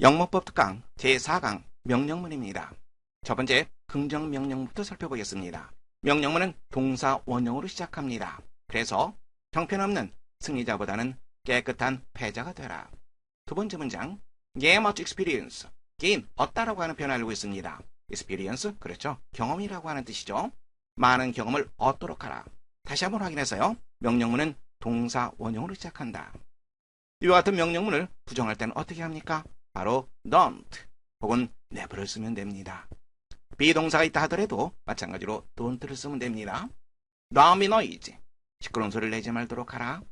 영문법 특강 제4강 명령문입니다. 첫 번째 긍정 명령부터 살펴보겠습니다. 명령문은 동사 원형으로 시작합니다. 그래서 형편없는 승리자보다는 깨끗한 패자가 되라. 두 번째 문장 Gain much experience. gain 얻다라고 하는 표현을 알고 있습니다. experience 그렇죠. 경험이라고 하는 뜻이죠. 많은 경험을 얻도록 하라. 다시 한번 확인해서요. 명령문은 동사 원형으로 시작한다. 이와 같은 명령문을 부정할 때는 어떻게 합니까? 바로 don't 혹은 never를 쓰면 됩니다. 비동사가 있다 하더라도 마찬가지로 don't를 쓰면 됩니다. Don't be noisy. 시끄러운 소리를 내지 말도록 하라.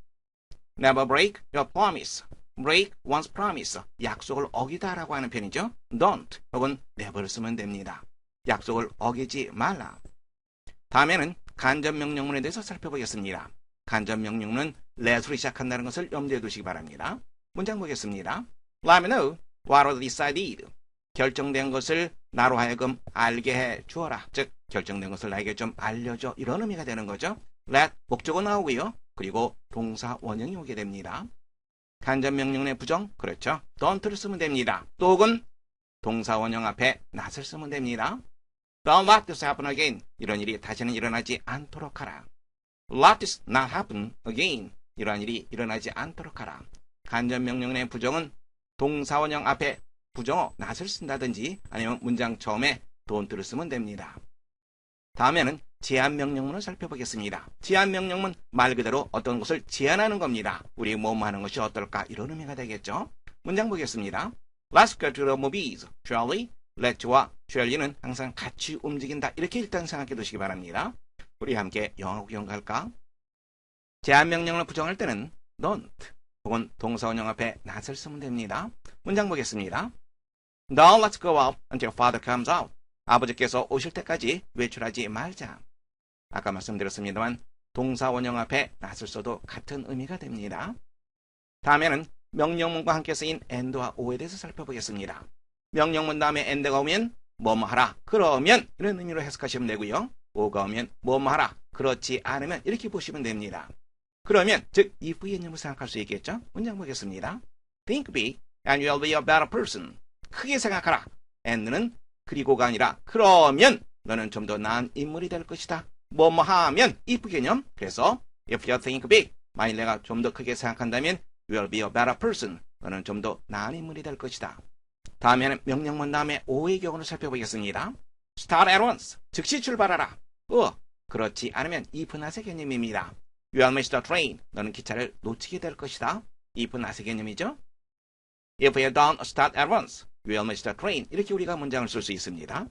Never break your promise. break one's promise. 약속을 어기다 라고 하는 편이죠. don't 혹은 never를 쓰면 됩니다. 약속을 어기지 말라. 다음에는 간접 명령문에 대해서 살펴보겠습니다. 간접 명령문은 let으로 시작한다는 것을 염두에 두시기 바랍니다. 문장 보겠습니다. Let me know was decided. 결정된 것을 나로 하여금 알게 해 주어라. 즉 결정된 것을 나에게 좀 알려줘. 이런 의미가 되는 거죠. let 목적어 나오고요. 그리고 동사 원형이 오게 됩니다. 간접 명령의 부정 그렇죠. don't를 쓰면 됩니다. 또 혹은 동사 원형 앞에 not을 쓰면 됩니다. Don't let this happen again. 이런 일이 다시는 일어나지 않도록 하라. Let this not happen again. 이러한 일이 일어나지 않도록 하라. 간접 명령의 부정은 동사 원형 앞에 부정어 not을 쓴다든지 아니면 문장 처음에 don't를 쓰면 됩니다. 다음에는 제한 명령문을 살펴보겠습니다. 제한 명령문 말 그대로 어떤 것을 제한하는 겁니다. 우리 뭐뭐 하는 것이 어떨까 이런 의미가 되겠죠. 문장 보겠습니다. Let's go to the movies, shall we? Let's와 shall이는 항상 같이 움직인다. 이렇게 일단 생각해 두시기 바랍니다. 우리 함께 영어 구경 갈까? 제한 명령을 부정할 때는 don't 혹은 동사 원형 앞에 not을 쓰면 됩니다. 문장 보겠습니다. Now let's go out until father comes out. 아버지께서 오실 때까지 외출하지 말자. 아까 말씀드렸습니다만 동사 원형 앞에 not을 써도 같은 의미가 됩니다. 다음에는 명령문과 함께 쓰인 and와 o에 대해서 살펴보겠습니다. 명령문 다음에 and가 오면 뭐뭐 하라 그러면 이런 의미로 해석하시면 되고요. o가 오면 뭐뭐 하라 그렇지 않으면 이렇게 보시면 됩니다. 그러면 즉 if 개념을 생각할 수 있겠죠? 문장 보겠습니다. Think big and you'll be a better person. 크게 생각하라. and는 그리고가 아니라 그러면 너는 좀 더 나은 인물이 될 것이다. 뭐뭐 하면 if 개념. 그래서 if you think big 만일 내가 좀 더 크게 생각한다면 you'll be a better person. 너는 좀 더 나은 인물이 될 것이다. 다음에는 명령문 다음에 오의 경우를 살펴보겠습니다. Start at once. 즉시 출발하라. 어, 그렇지 않으면 if not의 개념입니다. You will miss the train. 너는 기차를 놓치게 될 것이다. if not의 개념이죠. If you don't start at once, you will miss the train. 이렇게 우리가 문장을 쓸 수 있습니다.